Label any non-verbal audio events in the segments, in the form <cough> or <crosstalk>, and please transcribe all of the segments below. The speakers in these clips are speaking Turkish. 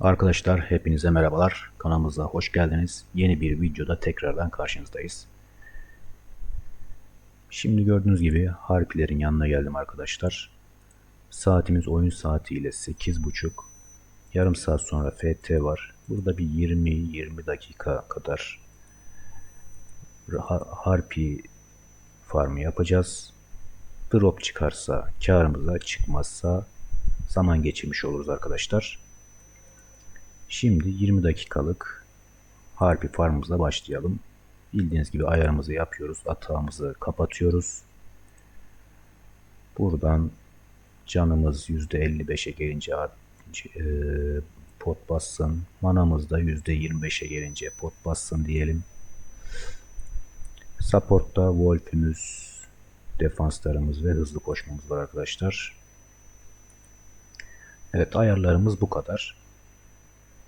Arkadaşlar hepinize merhabalar. Kanalımıza hoş geldiniz. Yeni bir videoda tekrardan karşınızdayız. Şimdi gördüğünüz gibi harpilerin yanına geldim arkadaşlar. Saatimiz oyun saati ile 8.30. Yarım saat sonra FT var. Burada bir 20-20 dakika kadar ha- harpi farmı yapacağız. Drop çıkarsa karımıza çıkmazsa zaman geçirmiş oluruz arkadaşlar. Şimdi 20 dakikalık harpi farmımıza başlayalım. Bildiğiniz gibi ayarımızı yapıyoruz. Atağımızı kapatıyoruz. Buradan canımız %55'e gelince e, pot bassın. Manamız da %25'e gelince pot bassın diyelim. Support'ta Wolf'ümüz, defanslarımız ve hızlı koşmamız var arkadaşlar. Evet ayarlarımız bu kadar.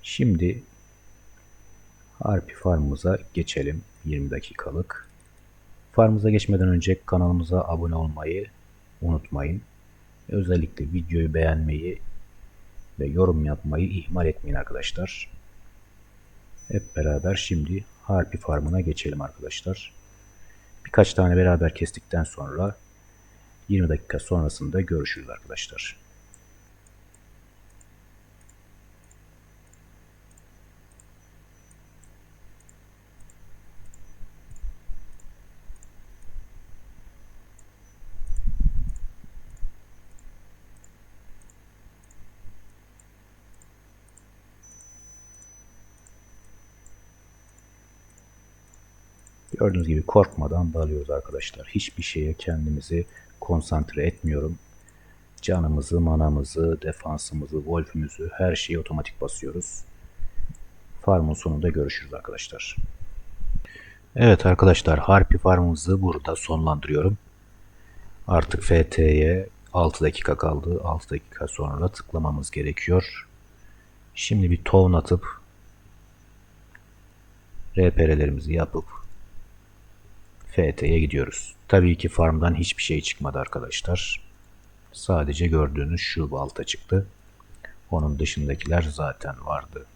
Şimdi Harpi farmımıza geçelim. 20 dakikalık. Farmımıza geçmeden önce kanalımıza abone olmayı unutmayın. Özellikle videoyu beğenmeyi ve yorum yapmayı ihmal etmeyin arkadaşlar. Hep beraber şimdi Harpi farmına geçelim arkadaşlar. Birkaç tane beraber kestikten sonra 20 dakika sonrasında görüşürüz arkadaşlar. Gördüğünüz gibi korkmadan dalıyoruz arkadaşlar. Hiçbir şeye kendimizi konsantre etmiyorum. Canımızı, manamızı, defansımızı, wolf'ümüzü her şeyi otomatik basıyoruz. Farmın sonunda görüşürüz arkadaşlar. Evet arkadaşlar Harpi farmımızı burada sonlandırıyorum. Artık FT'ye 6 dakika kaldı. 6 dakika sonra tıklamamız gerekiyor. Şimdi bir town atıp RPR'lerimizi yapıp FT'ye gidiyoruz. Tabii ki farmdan hiçbir şey çıkmadı arkadaşlar. Sadece gördüğünüz şu balta çıktı. Onun dışındakiler zaten vardı.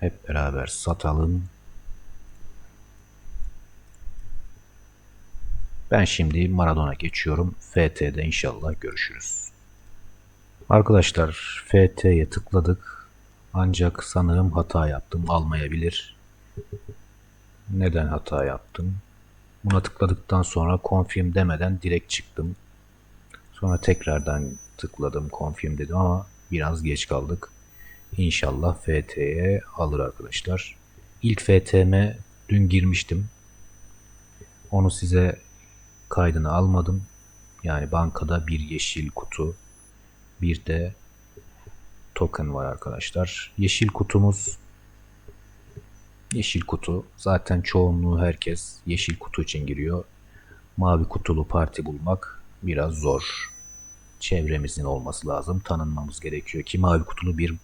Hep beraber satalım. Ben şimdi Maradona geçiyorum. FT'de inşallah görüşürüz. Arkadaşlar FT'ye tıkladık. Ancak sanırım hata yaptım. Almayabilir. Neden hata yaptım? Buna tıkladıktan sonra confirm demeden direkt çıktım. Sonra tekrardan tıkladım confirm dedim ama biraz geç kaldık. İnşallah FT'ye alır arkadaşlar. İlk FTM dün girmiştim. Onu size kaydını almadım. Yani bankada bir yeşil kutu, bir de token var arkadaşlar. Yeşil kutumuz yeşil kutu. Zaten çoğunluğu herkes yeşil kutu için giriyor. Mavi kutulu parti bulmak biraz zor. Çevremizin olması lazım. Tanınmamız gerekiyor ki mavi kutulu bir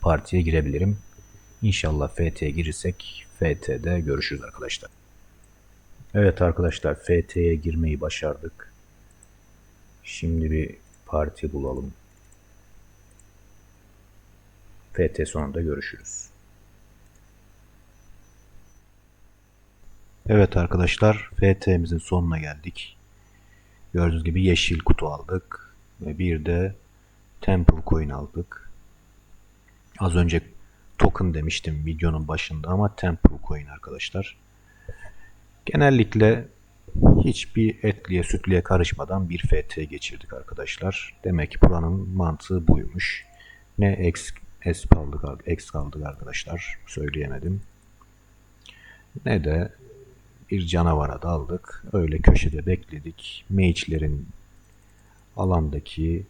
partiye girebilirim. İnşallah FT'ye girirsek FT'de görüşürüz arkadaşlar. Evet arkadaşlar FT'ye girmeyi başardık. Şimdi bir parti bulalım. FT sonunda görüşürüz. Evet arkadaşlar FT'mizin sonuna geldik. Gördüğünüz gibi yeşil kutu aldık. Ve bir de Temple Coin aldık. Az önce token demiştim videonun başında ama Temple Coin arkadaşlar. Genellikle hiçbir etliye sütlüye karışmadan bir FT geçirdik arkadaşlar. Demek ki buranın mantığı buymuş. Ne X, S kaldık, X kaldık arkadaşlar. Söyleyemedim. Ne de bir canavara daldık. Öyle köşede bekledik. Mage'lerin alandaki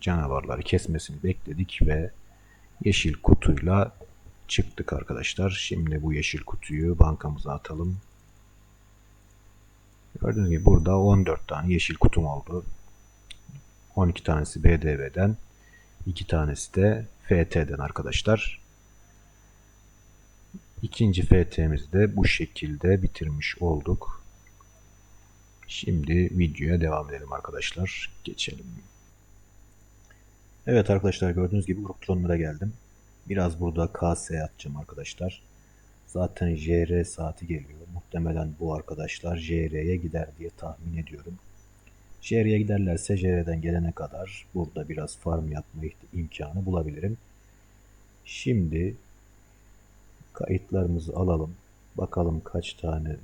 canavarları kesmesini bekledik ve yeşil kutuyla çıktık arkadaşlar. Şimdi bu yeşil kutuyu bankamıza atalım. Gördüğünüz gibi burada 14 tane yeşil kutum oldu. 12 tanesi BDV'den, 2 tanesi de FT'den arkadaşlar. İkinci FT'mizi de bu şekilde bitirmiş olduk. Şimdi videoya devam edelim arkadaşlar. Geçelim. Evet arkadaşlar gördüğünüz gibi grup tronlara geldim. Biraz burada KS atacağım arkadaşlar. Zaten JR saati geliyor. Muhtemelen bu arkadaşlar JR'ye gider diye tahmin ediyorum. JR'ye giderlerse JR'den gelene kadar burada biraz farm yapma imkanı bulabilirim. Şimdi kayıtlarımızı alalım. Bakalım kaç tane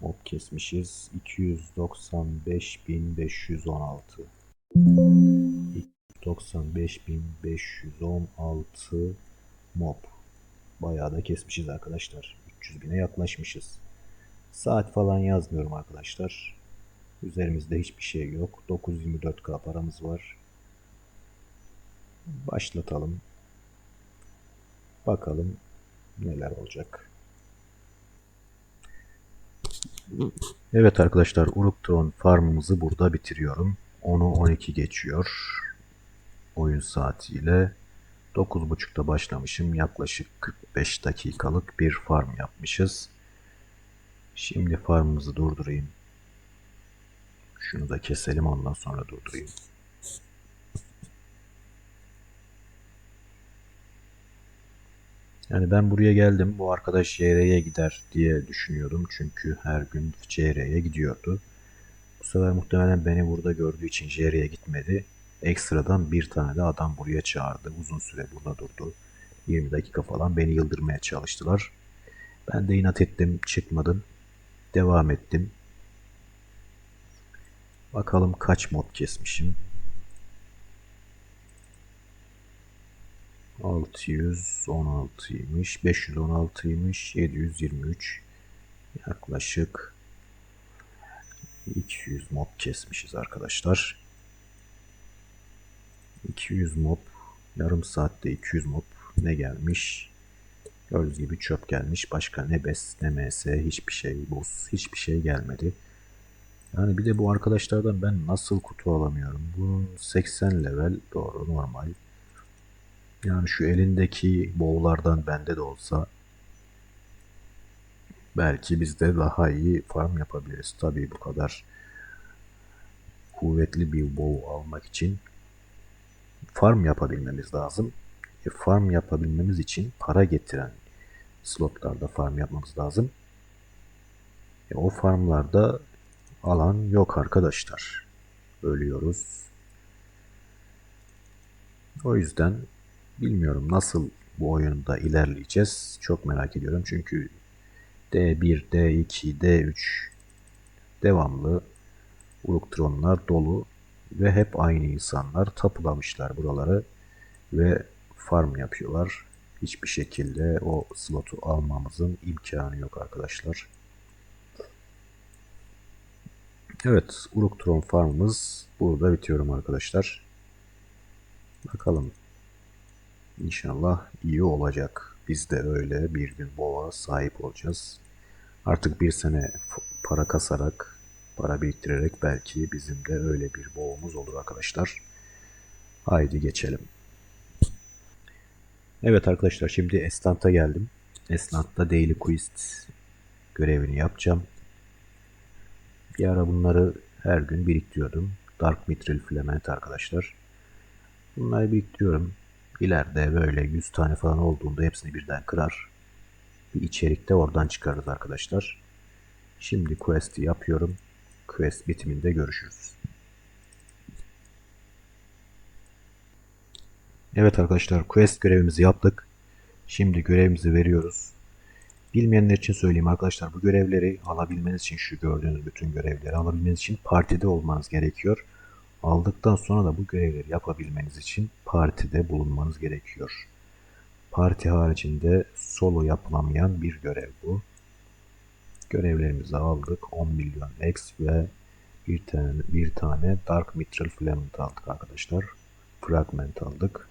mob kesmişiz. 295.516 295.516 mob. Bayağı da kesmişiz arkadaşlar. 300 bine yaklaşmışız. Saat falan yazmıyorum arkadaşlar. Üzerimizde hiçbir şey yok. 924k paramız var. Başlatalım. Bakalım neler olacak. Evet arkadaşlar Uruktron farmımızı burada bitiriyorum. 10'u 12 geçiyor. Oyun saatiyle 9.30'da başlamışım. Yaklaşık 45 dakikalık bir farm yapmışız. Şimdi farmımızı durdurayım. Şunu da keselim ondan sonra durdurayım. Yani ben buraya geldim. Bu arkadaş CR'ye gider diye düşünüyordum. Çünkü her gün CR'ye gidiyordu. Bu sefer muhtemelen beni burada gördüğü için CR'ye gitmedi. Ekstradan bir tane de adam buraya çağırdı. Uzun süre burada durdu. 20 dakika falan beni yıldırmaya çalıştılar. Ben de inat ettim, çıkmadım. Devam ettim. Bakalım kaç mod kesmişim. 616'ymış, 516'ymış, 723 yaklaşık 200 mob kesmişiz arkadaşlar. 200 mob yarım saatte 200 mob ne gelmiş? Gördüğünüz gibi çöp gelmiş. Başka ne bes ne ms hiçbir şey buz hiçbir şey gelmedi. Yani bir de bu arkadaşlardan ben nasıl kutu alamıyorum? Bunun 80 level doğru normal. Yani şu elindeki boğlardan bende de olsa belki biz de daha iyi farm yapabiliriz. Tabii bu kadar kuvvetli bir bow almak için farm yapabilmemiz lazım. E, farm yapabilmemiz için para getiren slotlarda farm yapmamız lazım. E, o farmlarda alan yok arkadaşlar. Ölüyoruz. O yüzden bilmiyorum nasıl bu oyunda ilerleyeceğiz. Çok merak ediyorum çünkü D1, D2, D3 devamlı Uruktronlar dolu ve hep aynı insanlar tapulamışlar buraları ve farm yapıyorlar. Hiçbir şekilde o slotu almamızın imkanı yok arkadaşlar. Evet, Uruktron farmımız burada bitiyorum arkadaşlar. Bakalım. İnşallah iyi olacak. Biz de öyle bir gün boğa sahip olacağız. Artık bir sene para kasarak para biriktirerek belki bizim de öyle bir boğumuz olur arkadaşlar. Haydi geçelim. Evet arkadaşlar şimdi Estant'a geldim. Estant'ta Daily Quest görevini yapacağım. Bir ara bunları her gün biriktiriyordum. Dark Mithril Filament arkadaşlar. Bunları biriktiriyorum. İleride böyle 100 tane falan olduğunda hepsini birden kırar. Bir içerikte oradan çıkarız arkadaşlar. Şimdi quest'i yapıyorum quest bitiminde görüşürüz. Evet arkadaşlar quest görevimizi yaptık. Şimdi görevimizi veriyoruz. Bilmeyenler için söyleyeyim arkadaşlar bu görevleri alabilmeniz için şu gördüğünüz bütün görevleri alabilmeniz için partide olmanız gerekiyor. Aldıktan sonra da bu görevleri yapabilmeniz için partide bulunmanız gerekiyor. Parti haricinde solo yapılamayan bir görev bu. Görevlerimizi aldık. 10 milyon X ve bir tane, bir tane Dark Mithril Filament aldık arkadaşlar. Fragment aldık.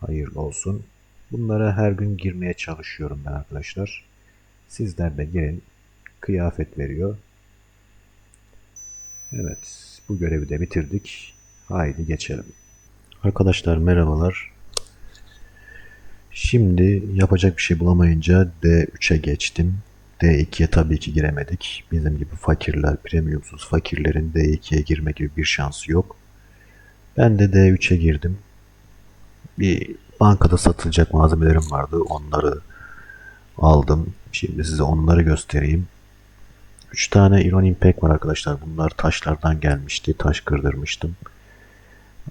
Hayırlı olsun. Bunlara her gün girmeye çalışıyorum ben arkadaşlar. Sizler de girin. Kıyafet veriyor. Evet. Bu görevi de bitirdik. Haydi geçelim. Arkadaşlar merhabalar. Şimdi yapacak bir şey bulamayınca D3'e geçtim. D2'ye tabii ki giremedik. Bizim gibi fakirler, premiumsuz fakirlerin D2'ye girme gibi bir şansı yok. Ben de D3'e girdim. Bir bankada satılacak malzemelerim vardı. Onları aldım. Şimdi size onları göstereyim. 3 tane Iron Impact var arkadaşlar. Bunlar taşlardan gelmişti. Taş kırdırmıştım.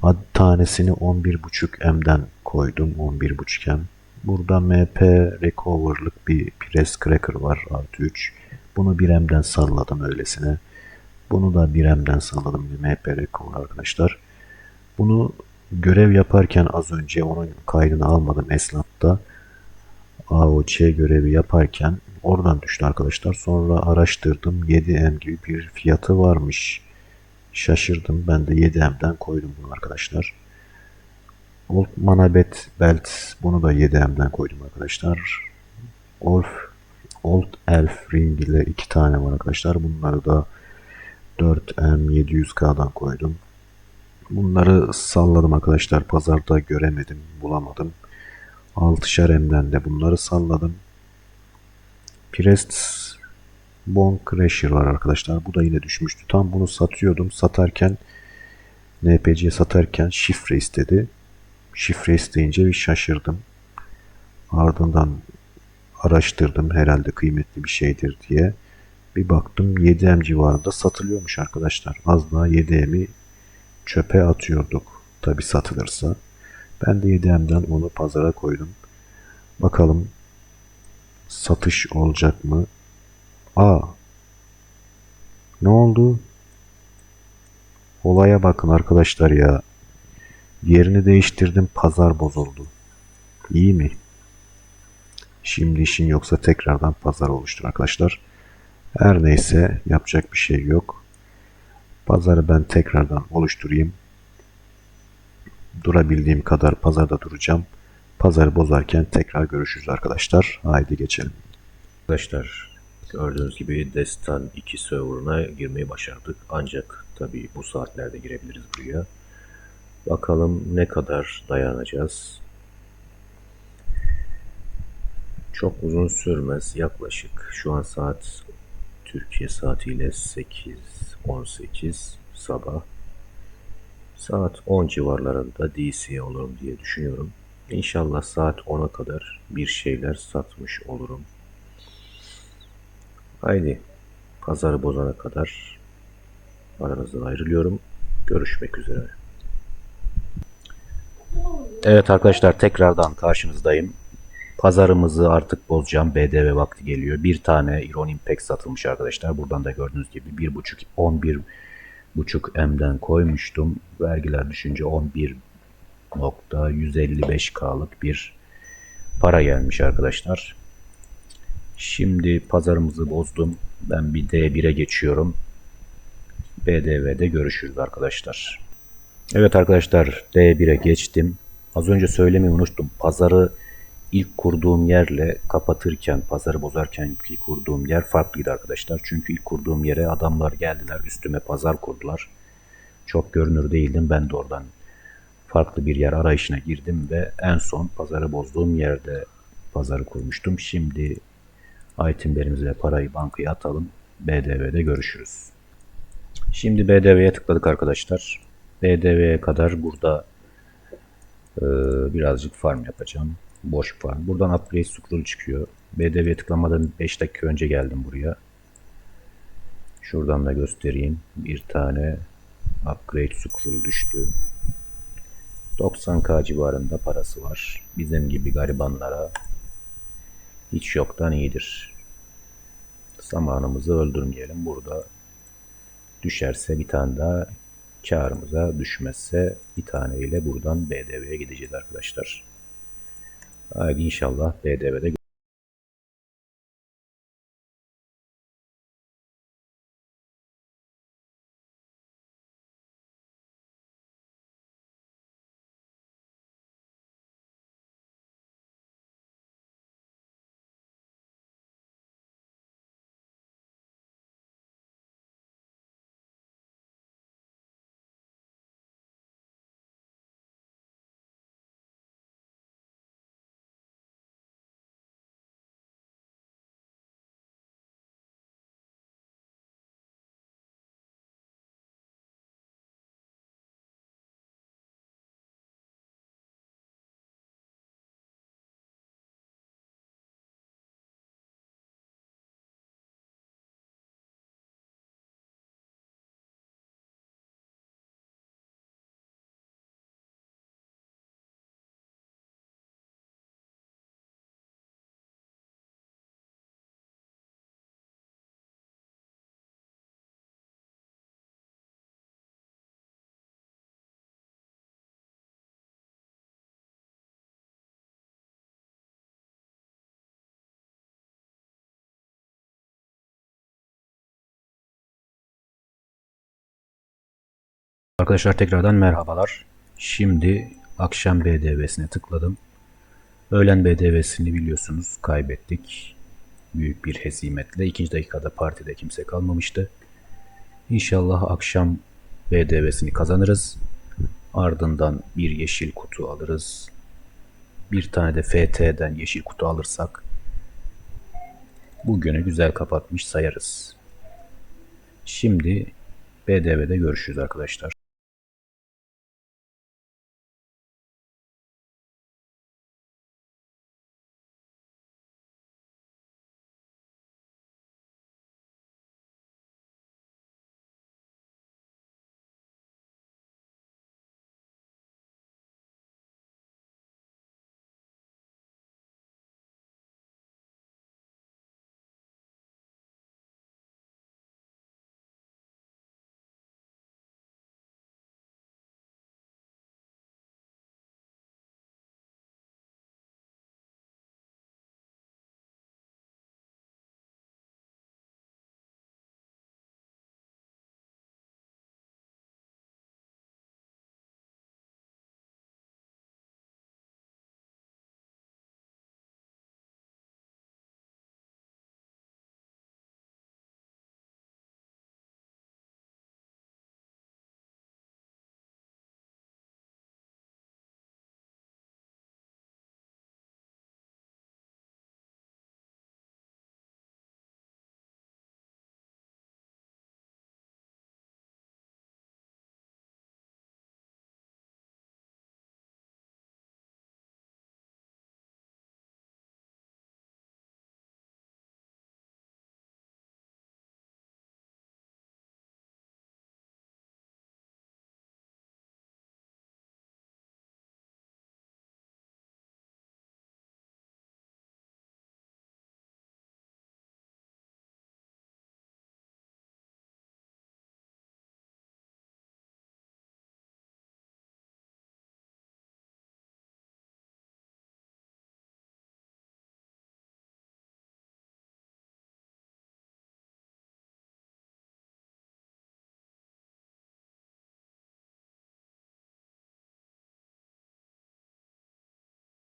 Ad tanesini 11.5 M'den koydum. 11.5 M. Burada MP Recover'lık bir Press Cracker var. Artı 3. Bunu 1 M'den salladım öylesine. Bunu da 1 M'den salladım. MP Recover arkadaşlar. Bunu görev yaparken az önce onun kaydını almadım Esnaf'ta. AOC görevi yaparken oradan düştü arkadaşlar. Sonra araştırdım. 7M gibi bir fiyatı varmış. Şaşırdım. Ben de 7M'den koydum bunu arkadaşlar. Old Manabet Belt bunu da 7M'den koydum arkadaşlar. Old, Old Elf Ring ile iki tane var arkadaşlar. Bunları da 4M 700K'dan koydum. Bunları salladım arkadaşlar. Pazarda göremedim, bulamadım. 6'şer M'den de bunları salladım. Prest Bone Crusher var arkadaşlar. Bu da yine düşmüştü. Tam bunu satıyordum. Satarken NPC'ye satarken şifre istedi. Şifre isteyince bir şaşırdım. Ardından araştırdım. Herhalde kıymetli bir şeydir diye. Bir baktım 7M civarında satılıyormuş arkadaşlar. Az daha 7M'i çöpe atıyorduk. Tabi satılırsa. Ben de 7M'den onu pazara koydum. Bakalım satış olacak mı? Aa. Ne oldu? Olaya bakın arkadaşlar ya. Yerini değiştirdim pazar bozuldu. İyi mi? Şimdi işin yoksa tekrardan pazar oluştur arkadaşlar. Her neyse yapacak bir şey yok. Pazarı ben tekrardan oluşturayım. Durabildiğim kadar pazarda duracağım. Pazarı bozarken tekrar görüşürüz arkadaşlar. Haydi geçelim. Arkadaşlar gördüğünüz gibi Destan 2 serverına girmeyi başardık. Ancak tabii bu saatlerde girebiliriz buraya. Bakalım ne kadar dayanacağız. Çok uzun sürmez. Yaklaşık şu an saat Türkiye saatiyle 8.18 sabah. Saat 10 civarlarında DC olurum diye düşünüyorum. İnşallah saat 10'a kadar bir şeyler satmış olurum. Haydi pazarı bozana kadar aranızdan ayrılıyorum. Görüşmek üzere. Evet arkadaşlar tekrardan karşınızdayım. Pazarımızı artık bozacağım. BDV vakti geliyor. Bir tane Iron Impact satılmış arkadaşlar. Buradan da gördüğünüz gibi 1.5 11 buçuk M'den koymuştum. Vergiler düşünce 11.155K'lık bir para gelmiş arkadaşlar. Şimdi pazarımızı bozdum. Ben bir D1'e geçiyorum. BDV'de görüşürüz arkadaşlar. Evet arkadaşlar D1'e geçtim. Az önce söylemeyi unuttum. Pazarı ilk kurduğum yerle kapatırken, pazarı bozarken ilk kurduğum yer farklıydı arkadaşlar. Çünkü ilk kurduğum yere adamlar geldiler, üstüme pazar kurdular. Çok görünür değildim. Ben de oradan farklı bir yer arayışına girdim ve en son pazarı bozduğum yerde pazarı kurmuştum. Şimdi itemlerimizi ve parayı bankaya atalım. BDV'de görüşürüz. Şimdi BDV'ye tıkladık arkadaşlar. BDV'ye kadar burada e, birazcık farm yapacağım. Boş farm. Buradan upgrade scroll çıkıyor. BDV'ye tıklamadan 5 dakika önce geldim buraya. Şuradan da göstereyim. Bir tane upgrade scroll düştü. 90k civarında parası var. Bizim gibi garibanlara hiç yoktan iyidir. Zamanımızı öldürmeyelim. Burada düşerse bir tane daha karımıza düşmezse bir tane ile buradan BDV'ye gideceğiz arkadaşlar. İnşallah BDV'de Arkadaşlar tekrardan merhabalar. Şimdi akşam BDV'sine tıkladım. Öğlen BDV'sini biliyorsunuz kaybettik. Büyük bir hezimetle. İkinci dakikada partide kimse kalmamıştı. İnşallah akşam BDV'sini kazanırız. Ardından bir yeşil kutu alırız. Bir tane de FT'den yeşil kutu alırsak bugünü güzel kapatmış sayarız. Şimdi BDV'de görüşürüz arkadaşlar.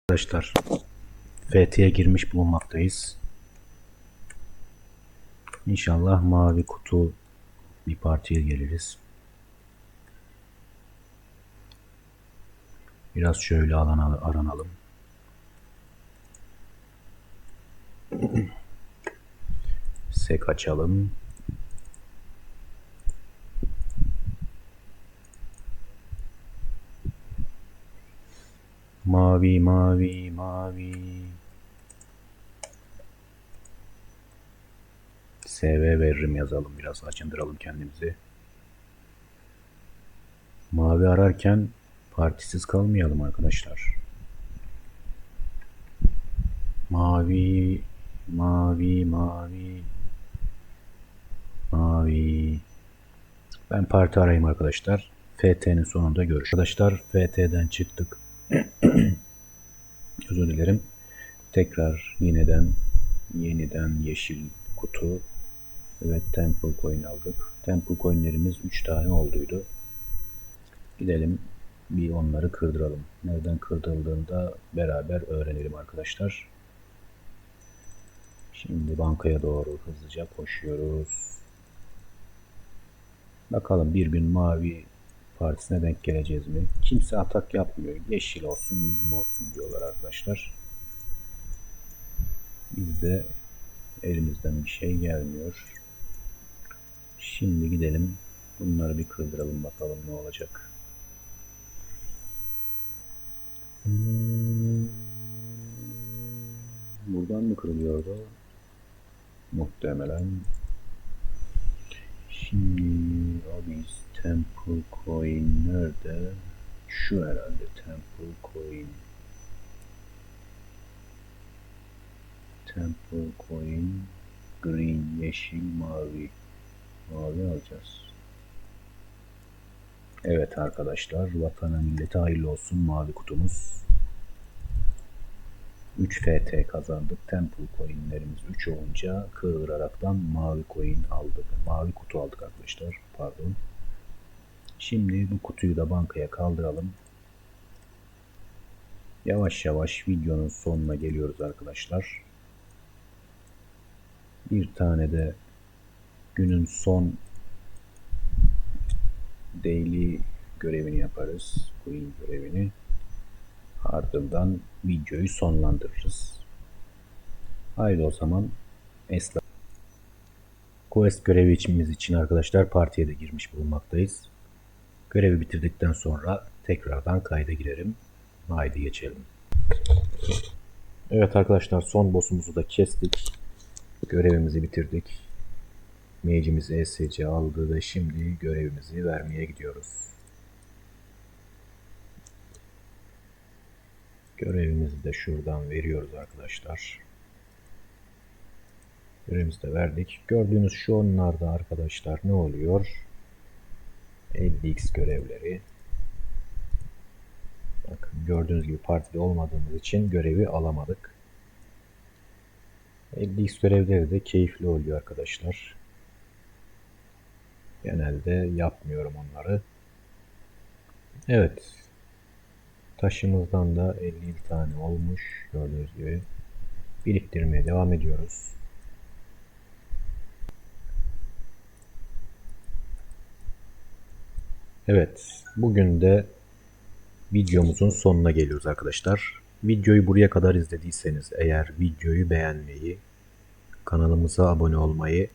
Arkadaşlar FT'ye girmiş bulunmaktayız. İnşallah mavi kutu bir partiye geliriz. Biraz şöyle alan aranalım. <clears throat> Sek açalım. Mavi, mavi, mavi. SV veririm yazalım biraz açındıralım kendimizi. Mavi ararken partisiz kalmayalım arkadaşlar. Mavi, mavi, mavi. Mavi. Ben parti arayayım arkadaşlar. FT'nin sonunda görüş. Arkadaşlar FT'den çıktık. <clears throat> Özür dilerim. Tekrar yeniden yeniden yeşil kutu ve Temple Coin aldık. Temple Coin'lerimiz 3 tane olduydu. Gidelim bir onları kırdıralım. Nereden kırdırıldığında beraber öğrenelim arkadaşlar. Şimdi bankaya doğru hızlıca koşuyoruz. Bakalım bir gün mavi partisine denk geleceğiz mi? Kimse atak yapmıyor. Yeşil olsun bizim olsun diyorlar arkadaşlar. Biz de elimizden bir şey gelmiyor. Şimdi gidelim. Bunları bir kırdıralım bakalım ne olacak. Buradan mı kırılıyordu? Muhtemelen. Şimdi abi Temple Coin nerede? Şu herhalde Temple Coin. Temple Coin Green, yeşil, mavi. Mavi alacağız. Evet arkadaşlar, vatana millete hayırlı olsun mavi kutumuz. 3 FT kazandık. Temple coinlerimiz 3 olunca kırdıraraktan mavi coin aldık. Mavi kutu aldık arkadaşlar. Pardon. Şimdi bu kutuyu da bankaya kaldıralım. Yavaş yavaş videonun sonuna geliyoruz arkadaşlar. Bir tane de günün son daily görevini yaparız. Queen görevini. Ardından videoyu sonlandırırız. Haydi o zaman Esla. Quest görevi içimiz için arkadaşlar partiye de girmiş bulunmaktayız. Görevi bitirdikten sonra tekrardan kayda girerim. Haydi geçelim. Evet arkadaşlar son boss'umuzu da kestik. Görevimizi bitirdik. Mage'imiz ESC aldı ve şimdi görevimizi vermeye gidiyoruz. Görevimizi de şuradan veriyoruz arkadaşlar. Görevimizi de verdik. Gördüğünüz şu onlarda arkadaşlar ne oluyor? 50x görevleri. Bakın gördüğünüz gibi partide olmadığımız için görevi alamadık. 50x görevleri de keyifli oluyor arkadaşlar. Genelde yapmıyorum onları. Evet. Taşımızdan da 50 tane olmuş. Gördüğünüz gibi. Biriktirmeye devam ediyoruz. Evet. Bugün de videomuzun sonuna geliyoruz arkadaşlar. Videoyu buraya kadar izlediyseniz eğer videoyu beğenmeyi, kanalımıza abone olmayı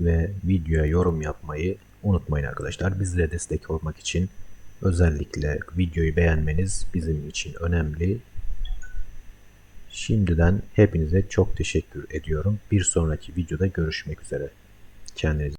ve videoya yorum yapmayı unutmayın arkadaşlar. Bizlere destek olmak için özellikle videoyu beğenmeniz bizim için önemli. Şimdiden hepinize çok teşekkür ediyorum. Bir sonraki videoda görüşmek üzere. Kendinize